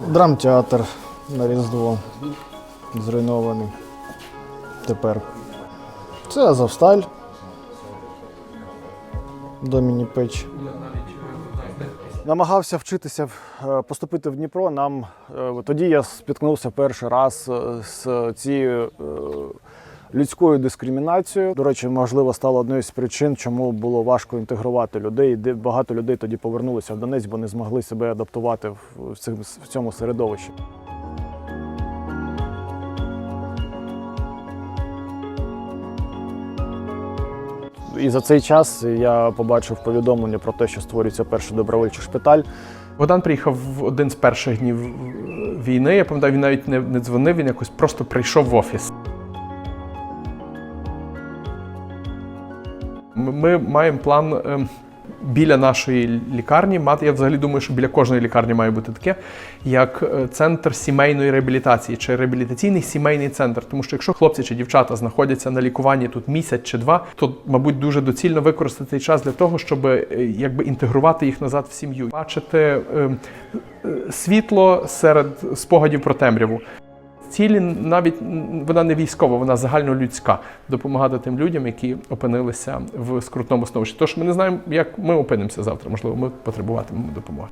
Драмтеатр на Різдво. Зруйнований. Тепер. Це Азовсталь. Доміні Печ. Намагався вчитися е, поступити в Дніпро. Нам е, тоді я спіткнувся перший раз е, з цією людською дискримінацією. До речі, можливо, стало однією з причин, чому було важко інтегрувати людей. Де багато людей тоді повернулися в Донець, бо не змогли себе адаптувати в цьому середовищі. І за цей час я побачив повідомлення про те, що створюється перший добровольчий шпиталь. Богдан приїхав в один з перших днів війни. Я пам'ятаю, він навіть не дзвонив, він якось просто прийшов в офіс. Ми, маємо план ем, біля нашої лікарні мати. Я взагалі думаю, що біля кожної лікарні має бути таке, як е, центр сімейної реабілітації чи реабілітаційний сімейний центр. Тому що якщо хлопці чи дівчата знаходяться на лікуванні тут місяць чи два, то, мабуть, дуже доцільно використати цей час для того, щоб е, якби інтегрувати їх назад в сім'ю, бачити е, е, світло серед спогадів про темряву. Цілі навіть вона не військова, вона загальнолюдська допомагати тим людям, які опинилися в скрутному становищі. Тож ми не знаємо, як ми опинимося завтра. Можливо, ми потребуватимемо допомоги.